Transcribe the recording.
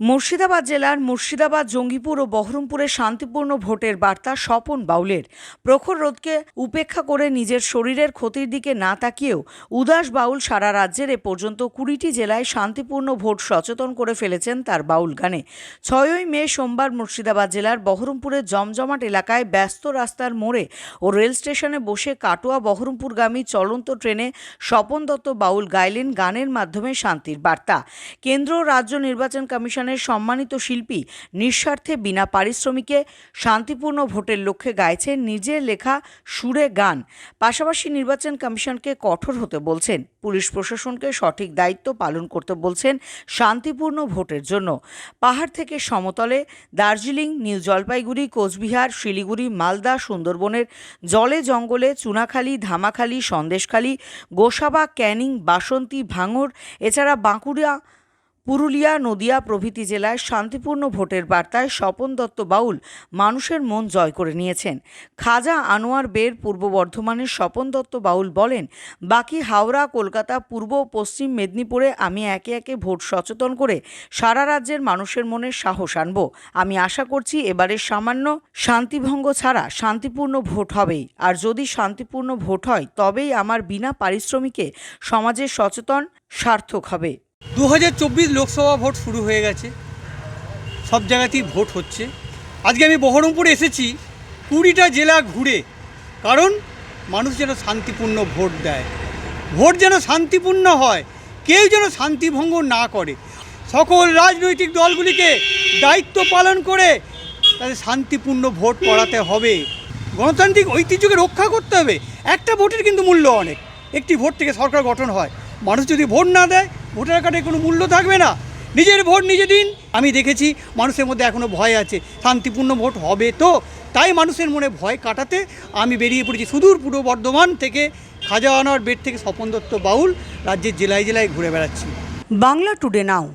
মুর্শিদাবাদ জেলার মুর্শিদাবাদ, জঙ্গিপুর ও বহরমপুরে শান্তিপূর্ণ ভোটের বার্তা স্বপন বাউলের। প্রখর রোধকে উপেক্ষা করে নিজের শরীরের ক্ষতির দিকে না তাকিয়েও উদাস বাউল সারা রাজ্যের এ পর্যন্ত কুড়িটি জেলায় শান্তিপূর্ণ ভোট সচেতন করে ফেলেছেন তার বাউল গানে। ছয়ই মে সোমবার মুর্শিদাবাদ জেলার বহরমপুরের জমজমাট এলাকায় ব্যস্ত রাস্তার মোড়ে ও রেল স্টেশনে বসে কাটোয়া বহরমপুরগামী চলন্ত ট্রেনে স্বপন দত্ত বাউল গাইলেন গানের মাধ্যমে শান্তির বার্তা। কেন্দ্র রাজ্য নির্বাচন কমিশনের সম্মানিত শিল্পী নিঃস্বার্থে বিনা পারিশ্রমিকে শান্তিপূর্ণ ভোটের লক্ষ্যে গাইছেন নিজের লেখা সুরে গান। পাশাপাশি নির্বাচন কমিশনকে কঠোর হতে বলছেন, পুলিশ প্রশাসনকে সঠিক দায়িত্ব পালন করতে বলছেন শান্তিপূর্ণ ভোটের জন্য। পাহাড় থেকে সমতলে দার্জিলিং, নিউ জলপাইগুড়ি, কোচবিহার, শিলিগুড়ি, মালদা, সুন্দরবনের জলে জঙ্গলে চুনাখালী, ধামাখালী, সন্দেশখালী, গোসাবা, ক্যানিং, বাসন্তী ভাঙড় এছাড়া বাঁকুড়া পুরুলিয়া, নদিয়া প্রভৃতি জেলায় শান্তিপূর্ণ ভোটের বার্তায় স্বপন দত্ত বাউল মানুষের মন জয় করে নিয়েছেন। খাজা আনোয়ার বের পূর্ব বর্ধমানের স্বপন দত্ত বাউল বলেন, বাকি হাওড়া, কলকাতা, পূর্ব পশ্চিম মেদিনীপুরে আমি একে একে ভোট সচেতন করে সারা রাজ্যের মানুষের মনে সাহস আনব। আমি আশা করছি এবারের সামান্য শান্তিভঙ্গ ছাড়া শান্তিপূর্ণ ভোট হবেই। আর যদি শান্তিপূর্ণ ভোট হয়, তবেই আমার বিনা পারিশ্রমিকে সমাজের সচেতন, সার্থক হবে। দু হাজার চব্বিশ লোকসভা ভোট শুরু হয়ে গেছে। সব জায়গাতেই ভোট হচ্ছে। আজকে আমি বহরমপুরে এসেছি কুড়িটা জেলা ঘুরে। কারণ মানুষ যেন শান্তিপূর্ণ ভোট দেয়। ভোট যেন শান্তিপূর্ণ হয়, কেউ যেন শান্তিভঙ্গ না করে। সকল রাজনৈতিক দলগুলিকে দায়িত্ব পালন করে তাদের শান্তিপূর্ণ ভোট করাতে হবে। গণতান্ত্রিক ঐতিহ্যকে রক্ষা করতে হবে। একটা ভোটের কিন্তু মূল্য অনেক। একটি ভোট থেকে সরকার গঠন হয়। মানুষ যদি ভোট না দেয় ভোটার কার্ডের কোনো মূল্য থাকবে না। নিজের ভোট নিজে দিন। আমি দেখেছি মানুষের মধ্যে এখনও ভয় আছে। শান্তিপূর্ণ ভোট হবে তো। তাই মানুষের মনে ভয় কাটাতে আমি বেরিয়ে পড়েছি সুদূর পূর্ব বর্ধমান থেকে খাজা আনোয়ার বেড থেকে স্বপন দত্ত বাউল। রাজ্যের জেলায় জেলায় ঘুরে বেড়াচ্ছি। Bangla today now.